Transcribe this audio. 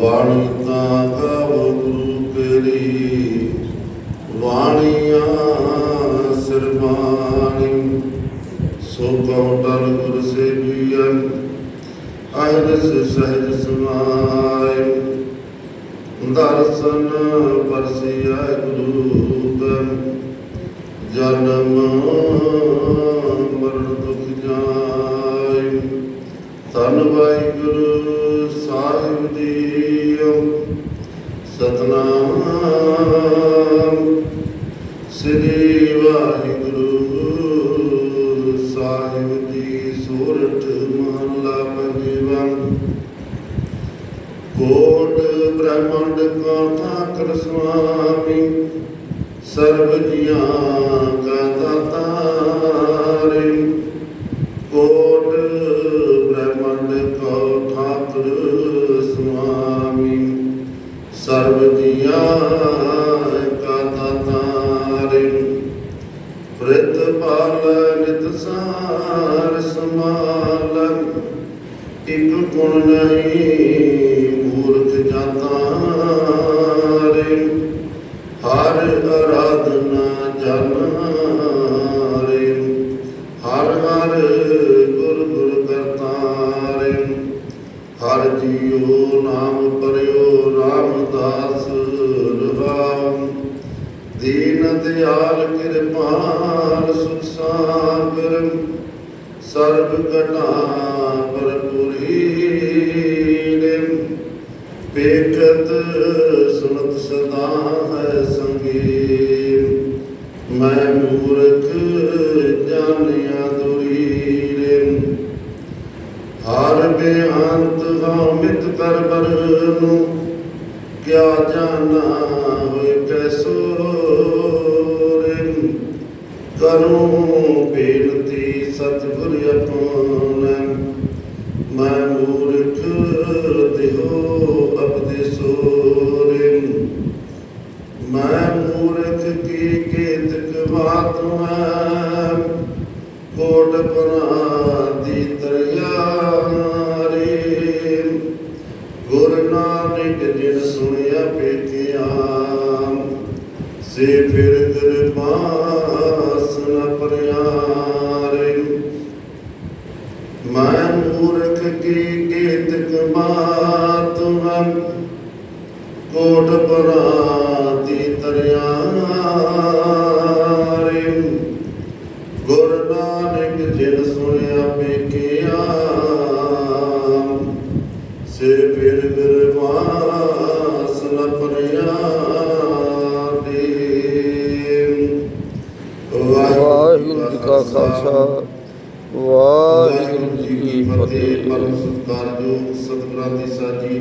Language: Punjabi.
ਵਾਣੀ ਤਾਂ ਗਾਵੋ ਗੁਰੂ ਤੇਰੀ ਵਾਣੀਆਂ ਸਰਬਾਣੀ ਸੋ ਕਉ ਟਲ ਗੁਰ ਸੇਵੀਐ ਅਹਰਸ ਸਹਿਜ ਸਮਾਇ ਦਰਸ਼ਨ ਪਰਸਿਆ ਧੰਨ ਵਾਹਿਗੁਰੂ ਸਾਹਿਬ ਜੀਓ ਸਤਨਾਮ। ਸ੍ਰੀ ਵਾਹਿਗੁਰੂ ਸਾਹਿਬ ਜੀ ਸੂਰਠ ਮਹਲਾ ਪੰਜਵਾ ਕੋਟ ਬ੍ਰਹਮੰਡ ਕਾ ਠਾਕਰ ਸੁਆਮੀ, ਸਰਬ ਜੀਆਂ ਕਾ ਦਾਤਾਰੇ ਕੋਟ ਸਰਬ ਜੀਆਂ ਕਾ ਦਾਤਾਰੇ ਪ੍ਰਿਤ ਪਾਲ ਨਿਤ ਸਾਰ ਸਮਾਲ ਇਕ ਗੁਣ ਨਹੀਂ ਮੂਰਖ ਜਾਤਾ ਰੇ ਹਰ ਅਰਾਧਨਾ ਜਾਣਾ ਰਾਮਦਾਸ ਰਹਾਮ ਦੀਨ ਦਿਆਲ ਕਿਰਪਾਲ ਸੁਖ ਸਾਗਰ, ਸਰਬ ਘਟਾ ਪਰਪੁਰੀ ਰੇ ਪੇਖਤ ਸੁਨਤ ਸਦਾ ਹੈ ਸੰਗੀ ਮੈਂ ਮੂਰਖ ਜਾਣਿਆ ਦੁਰੀ ਰੇ ਹਰ ਬੇਅੰਤ ਹਾਮਿਤ ਕਰ ਬਰ ਕਿਆ ਜਾਣਾ ਹੋਏ ਕੈਸੋ ਕਰੂੰ ਬੇਨਤੀ ਸਤਿਗੁਰ ਆਪਣਾ ਮੈਂ ਮੂਰਖ ਦਿਓ ਅਪਦੇਸੋ ਰੇ ਮੈਂ ਮੂਰਖ ਕੀ ਕੇਤਕ ਬਾਤ ਹੈ ਕੋਟ ਪਨਾ ਸੇ ਫਿਰ ਕਿਰਪਾਸ ਨ ਪਰਿਆਰੇ। ਮੈਂ ਮੂਰਖ ਕੀ ਕੇਤਕ ਬਾਤ ਹਮ ਕੋਟ ਪਰਾ ਦੀ ਗੁਰ ਨਾਨਕ ਜਿਨ ਸੁਣਿਆ ਪੇਖਿਆ ਸੇ ਫਿਰ ਖਾਲਸਾ। ਵਾਹਿਗੁਰੂ ਜੀ ਕੀ ਫਤਿਹ। ਪਰਮ ਸਤਿਕਾਰਯੋਗ ਸਤਿਗੁਰਾਂ ਦੀ ਸਾਜੀ